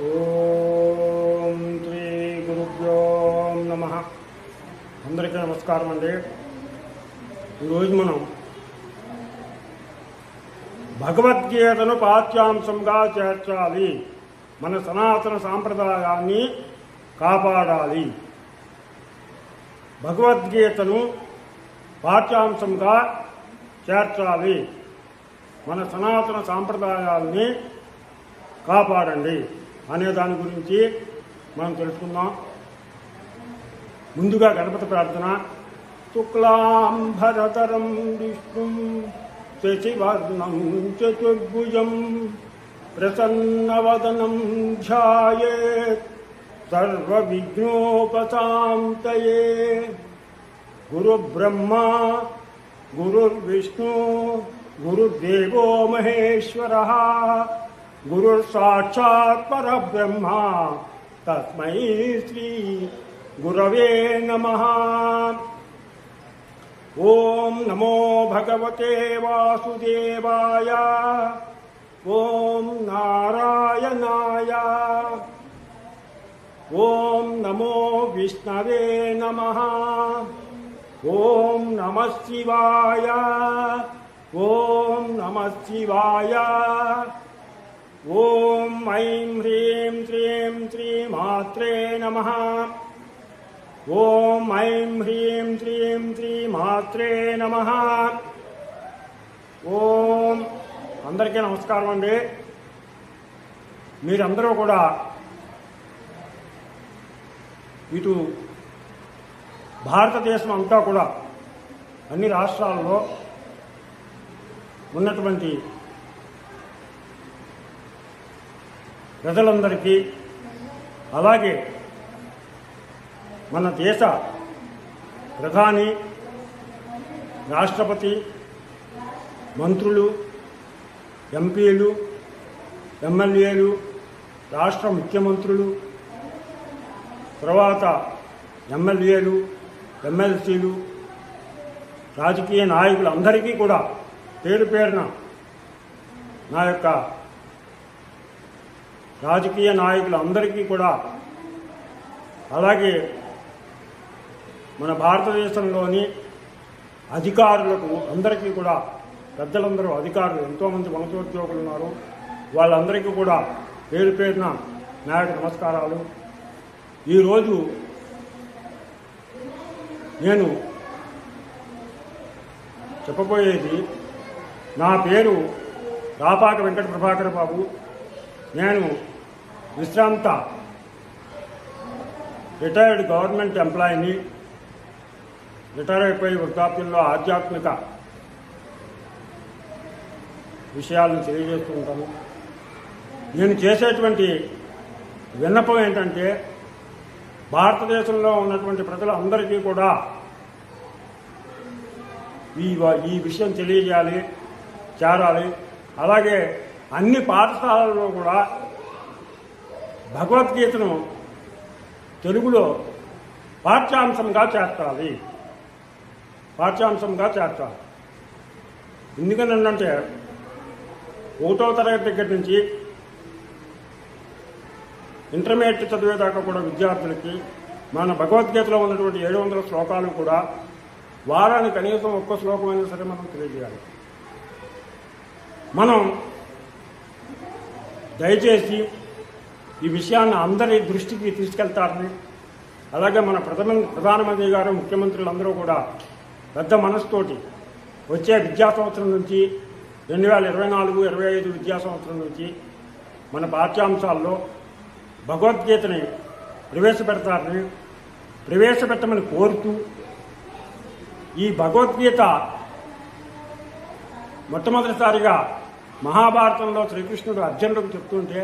ఓం శ్రీ గురుభ్యో నమ. అందరికీ నమస్కారం అండి. ఈరోజు మనం భగవద్గీతను పాఠ్యాంశంగా చేర్చాలి. మన సనాతన సాంప్రదాయాన్ని కాపాడాలి. భగవద్గీతను పాఠ్యాంశంగా చేర్చాలి. మన సనాతన సాంప్రదాయాల్ని కాపాడండి. అనే దాని గురించి మనం తెలుసుకుందాం. ముందుగా గణపతి ప్రార్థన. శుక్లాంబరతరం విష్ణు శశివర్ణం చతుర్భుజం ప్రసన్నవదనం ధ్యాయేత్ సర్వవిఘ్నోపశాంతయే. గురుబ్రహ్మ గురుర్విష్ణు గురుదేవో మహేశ్వర. गुरुर्साक्षात्परब्रह्मा तस्मै श्री गुरवे नमः। ॐ नमो भगवते वासुदेवाय। ॐ नारायणाय। ॐ नमो विष्णवे नमः। ॐ नमः शिवाय। ॐ नमः शिवाय। ఓం ఐం హ్రీం శ్రీం శ్రీమాత్రే నమ. ఓం ఐం హ్రీం శ్రీం శ్రీమాత్రే నమ. ఓం అందరికీ నమస్కారం అండి. మీరందరూ కూడా ఇటు భారతదేశం అంతా కూడా అన్ని రాష్ట్రాల్లో ఉన్నటువంటి ప్రజలందరికీ అలాగే మన దేశ ప్రధాని రాష్ట్రపతి మంత్రులు ఎంపీలు ఎమ్మెల్యేలు రాష్ట్ర ముఖ్యమంత్రులు తర్వాత ఎమ్మెల్యేలు ఎమ్మెల్సీలు రాజకీయ నాయకులందరికీ కూడా పేరు పేరున నా యొక్క రాజకీయ నాయకులందరికీ కూడా అలాగే మన భారతదేశంలోని అధికారులకు అందరికీ కూడా పెద్దలందరూ అధికారులు ఎంతోమంది వనసోద్యోగులు ఉన్నారు. వాళ్ళందరికీ కూడా పేరు పేరున నాయకు నమస్కారాలు. ఈరోజు నేను చెప్పబోయేది నా పేరు రాపాక వెంకట ప్రభాకర్ బాబు. నేను విశ్రాంత. రిటైర్డ్ గవర్నమెంట్ ఎంప్లాయీని రిటైర్ అయిపోయి వృద్ధాప్యంలో ఆధ్యాత్మిక విషయాలను తెలియజేస్తూ ఉంటాము. నేను చేసేటువంటి విన్నపం ఏంటంటే భారతదేశంలో ఉన్నటువంటి ప్రజలందరికీ కూడా ఈ ఈ విషయం తెలియజేయాలి చేరాలి. అలాగే అన్ని పాఠశాలల్లో కూడా భగవద్గీతను తెలుగులో పాఠ్యాంశంగా చేర్చాలి. పాఠ్యాంశంగా చేర్చాలి. ఎందుకనంటే ఒకటో తరగతి దగ్గర నుంచి ఇంటర్మీడియట్ చదివేదాకా కూడా విద్యార్థులకి మన భగవద్గీతలో ఉన్నటువంటి ఏడు వందల శ్లోకాలు కూడా వారానికి కనీసం ఒక్క శ్లోకమైనా సరే మనం తెలియజేయాలి. మనం దయచేసి ఈ విషయాన్ని అందరి దృష్టికి తీసుకెళ్తారని అలాగే మన ప్రథమ ప్రధానమంత్రి గారు ముఖ్యమంత్రులు అందరూ కూడా పెద్ద మనసుతోటి వచ్చే విద్యా సంవత్సరం నుంచి రెండు వేల ఇరవై నాలుగు ఇరవై ఐదు విద్యా సంవత్సరం నుంచి మన పాఠ్యాంశాల్లో భగవద్గీతని ప్రవేశపెడతారని ప్రవేశపెట్టమని కోరుతూ ఈ భగవద్గీత మొట్టమొదటిసారిగా మహాభారతంలో శ్రీకృష్ణుడు అర్జునుడికి చెప్తుంటే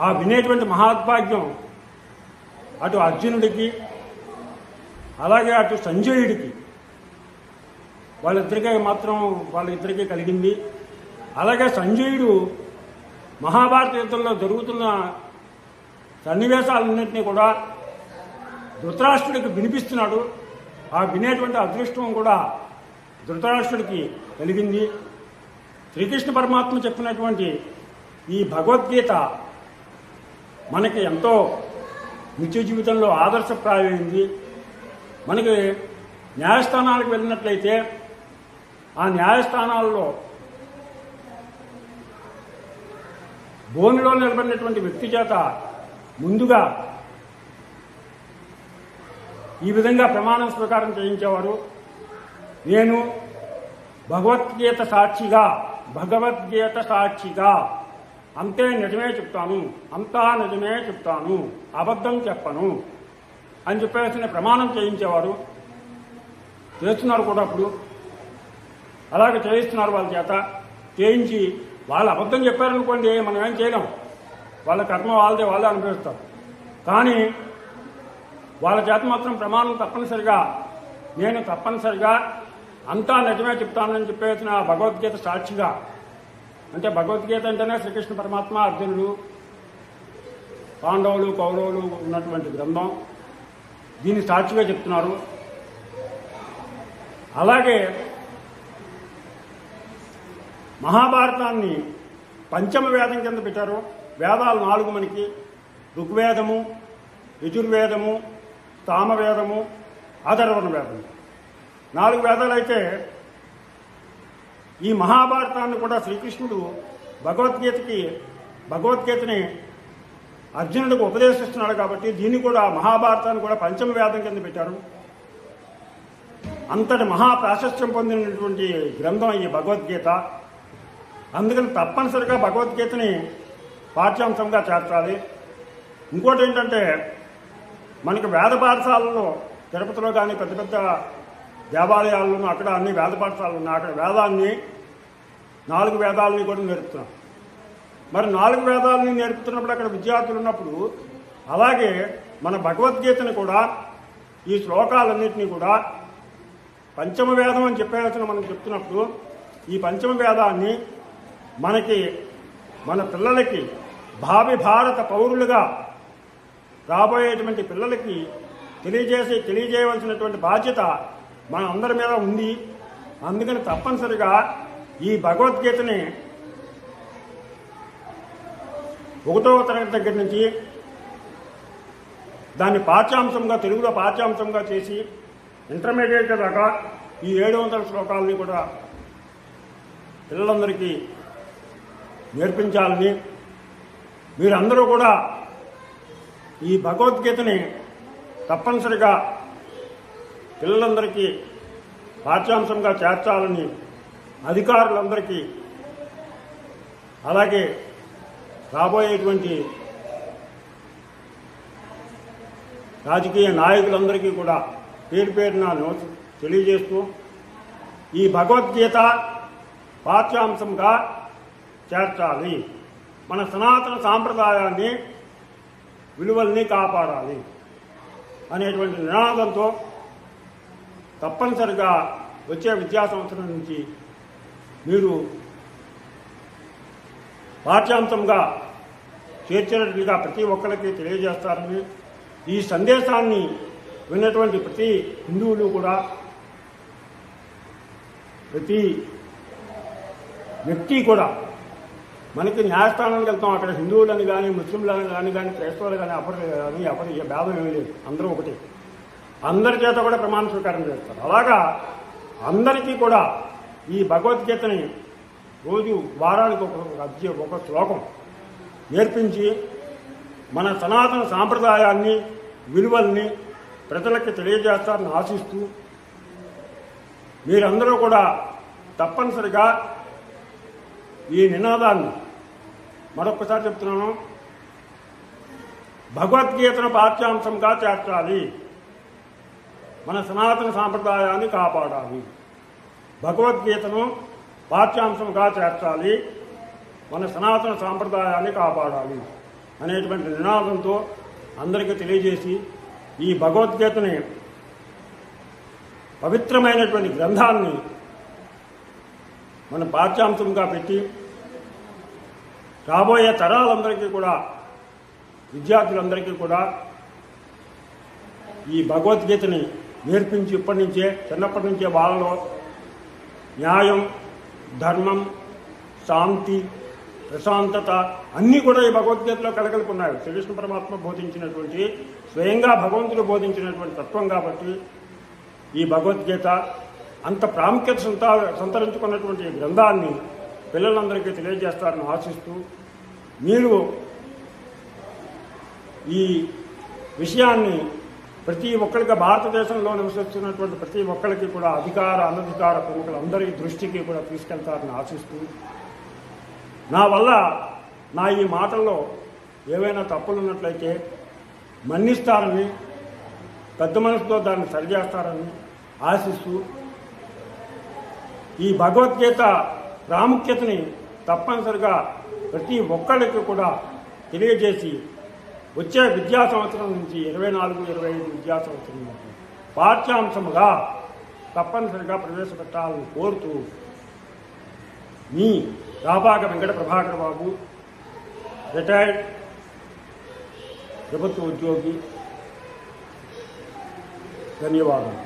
ఆ వినేటువంటి మహాద్భాగ్యం అటు అర్జునుడికి అలాగే అటు సంజయుడికి. వాళ్ళిద్దరికీ మాత్రం వాళ్ళిద్దరికీ కలిగింది. అలాగే సంజయుడు మహాభారత యుద్ధంలో జరుగుతున్న సన్నివేశాలన్నింటినీ కూడా ధృతరాష్ట్రుడికి వినిపిస్తున్నాడు. ఆ వినేటువంటి అదృష్టం కూడా ధృతరాష్ట్రుడికి కలిగింది. శ్రీకృష్ణ పరమాత్మ చెప్పినటువంటి ఈ భగవద్గీత మనకి ఎంతో నిత్య జీవితంలో ఆదర్శప్రాయమైంది. మనకి న్యాయస్థానాలకు వెళ్ళినట్లయితే ఆ న్యాయస్థానాల్లో భూమిలో నిలబడినటువంటి వ్యక్తి చేత ముందుగా ఈ విధంగా ప్రమాణం స్వీకారం చేయించేవారు. నేను భగవద్గీత సాక్షిగా భగవద్గీత సాక్షిగా అంతే నిజమే చెప్తాను అంతా నిజమే చెప్తాను అబద్ధం చెప్పను అని చెప్పేసి ప్రమాణం చేయించేవారు. చేస్తున్నారు కూడా అప్పుడు. అలాగే చేయిస్తున్నారు వాళ్ళ చేత. చేయించి వాళ్ళు అబద్ధం చెప్పారనుకోండి మనం ఏం చేయలేం. వాళ్ళ కర్మ వాళ్ళదే వాళ్ళే అనుభవిస్తారు. కానీ వాళ్ళ చేత మాత్రం ప్రమాణం తప్పనిసరిగా నేను తప్పనిసరిగా అంతా నిజమే చెప్తానని చెప్పేసిన భగవద్గీత సాక్షిగా అంటే భగవద్గీత అంటేనే శ్రీకృష్ణ పరమాత్మ అర్జునుడు పాండవులు కౌరవులు ఉన్నటువంటి గ్రంథం. దీన్ని సాక్షిగా చెప్తున్నారు. అలాగే మహాభారతాన్ని పంచమ వేదం కింద పెట్టారు. వేదాలు నాలుగు మనకి. ఋగ్వేదము యజుర్వేదము తామవేదము అధర్వణ వేదము. నాలుగు వేదాలు అయితే ఈ మహాభారతాన్ని కూడా శ్రీకృష్ణుడు భగవద్గీతకి భగవద్గీతని అర్జునుడికి ఉపదేశిస్తున్నాడు కాబట్టి దీన్ని కూడా మహాభారతాన్ని కూడా పంచమ వేదం కింద పెట్టారు. అంతటి మహా ప్రాశస్త్యం పొందినటువంటి గ్రంథం ఈ భగవద్గీత. అందుకని తప్పనిసరిగా భగవద్గీతని పాఠ్యాంశంగా చేర్చాలి. ఇంకోటి ఏంటంటే మనకి వేద పాఠశాలలో తిరుపతిలో కానీ పెద్ద పెద్ద దేవాలయాల్లోనూ అక్కడ అన్ని వేద పాఠశాలలు ఉన్నాయి. అక్కడ వేదాన్ని నాలుగు వేదాలని కూడా నేర్పుతున్నాం. మరి నాలుగు వేదాలని నేర్పుతున్నప్పుడు అక్కడ విద్యార్థులు ఉన్నప్పుడు అలాగే మన భగవద్గీతని కూడా ఈ శ్లోకాలన్నింటినీ కూడా పంచమ వేదం అని చెప్పేసిన మనం చెప్తున్నప్పుడు ఈ పంచమ వేదాన్ని మనకి మన పిల్లలకి భావి భారత పౌరులుగా రాబోయేటువంటి పిల్లలకి తెలియజేసి తెలియజేయవలసినటువంటి బాధ్యత మన అందరి మీద ఉంది. అందుకని తప్పనిసరిగా ఈ భగవద్గీతని ఒకటవ తరగతి దగ్గర నుంచి దాన్ని పాఠ్యాంశంగా తెలుగులో పాఠ్యాంశంగా చేసి ఇంటర్మీడియట్ దాకా ఈ ఏడు వందల శ్లోకాలని కూడా పిల్లలందరికీ నేర్పించాలని మీరందరూ కూడా ఈ భగవద్గీతని తప్పనిసరిగా పిల్లలందరికీ పాఠ్యాంశంగా చేర్చాలని అధికారులందరికీ అలాగే రాబోయేటువంటి రాజకీయ నాయకులందరికీ కూడా పేరు పేరున తెలియజేస్తూ ఈ భగవద్గీత పాఠ్యాంశంగా చేర్చాలి. మన సనాతన సాంప్రదాయాన్ని విలువల్ని కాపాడాలి అనేటువంటి నినాదంతో తప్పనిసరిగా వచ్చే విద్యా సంవత్సరం నుంచి మీరు పాఠ్యాంశంగా చేర్చినట్లుగా ప్రతి ఒక్కరికి తెలియజేస్తారని ఈ సందేశాన్ని విన్నటువంటి ప్రతి హిందువులు కూడా ప్రతి వ్యక్తి కూడా మనకి న్యాయస్థానానికి వెళ్తాం. అక్కడ హిందువులని కానీ ముస్లింలను కానీ కానీ క్రైస్తవులు కానీ అప్పటి కానీ అప్పటి భేదం ఏమీ లేదు అందరూ ఒకటే. అందరి చేత కూడా ప్రమాణ స్వీకారం చేస్తారు. అలాగా అందరికీ కూడా ఈ భగవద్గీతని రోజు వారానికి ఒక ఒక శ్లోకం నేర్పించి మన సనాతన సాంప్రదాయాన్ని విలువల్ని ప్రజలకి తెలియజేస్తారని ఆశిస్తూ మీరందరూ కూడా తప్పనిసరిగా ఈ నినాదాన్ని మరొకసారి చెప్తున్నాను. భగవద్గీతను పాఠ్యాంశంగా చేర్చాలి. మన సనాతన సాంప్రదాయాన్ని కాపాడాలి. భగవద్గీతను పాఠ్యాంశంగా చేర్చాలి. మన సనాతన సాంప్రదాయాన్ని కాపాడాలి అనేటువంటి నినాదంతో అందరికీ తెలియజేసి ఈ భగవద్గీతని పవిత్రమైనటువంటి గ్రంథాన్ని మన పాఠ్యాంశంగా పెట్టి రాబోయే తరాలందరికీ కూడా విద్యార్థులందరికీ కూడా ఈ భగవద్గీతని నేర్పించి ఇప్పటి నుంచే చిన్నప్పటి నుంచే వాళ్ళలో న్యాయం ధర్మం శాంతి ప్రశాంతత అన్నీ కూడా ఈ భగవద్గీతలో కలగలిపి శ్రీకృష్ణ పరమాత్మ బోధించినటువంటి స్వయంగా భగవంతుడు బోధించినటువంటి తత్వం కాబట్టి ఈ భగవద్గీత అంత ప్రాముఖ్యత సంత సంతరించుకున్నటువంటి గ్రంథాన్ని పిల్లలందరికీ తెలియజేస్తారని ఆశిస్తూ మీరు ఈ విషయాన్ని ప్రతి ఒక్కరికి భారతదేశంలో నివసిస్తున్నటువంటి ప్రతి ఒక్కరికి కూడా అధికార అనధికార ప్రముఖులందరి దృష్టికి కూడా తీసుకెళ్తారని ఆశిస్తూ నా వల్ల నా ఈ మాటల్లో ఏవైనా తప్పులు ఉన్నట్లయితే మన్నిస్తారని పెద్ద మనసుతో దాన్ని సరిచేస్తారని ఆశిస్తూ ఈ భగవద్గీత ప్రాముఖ్యతని తప్పనిసరిగా ప్రతి ఒక్కరికి కూడా తెలియజేసి వచ్చే విద్యా సంవత్సరం నుంచి ఇరవై నాలుగు ఇరవై ఐదు విద్యా సంవత్సరం నుంచి పాఠ్యాంశముగా తప్పనిసరిగా ప్రవేశపెట్టాలని కోరుతూ మీ రాబాక వెంకట ప్రభాకర్ బాబు రిటైర్డ్ ప్రభుత్వ ఉద్యోగి ధన్యవాదాలు.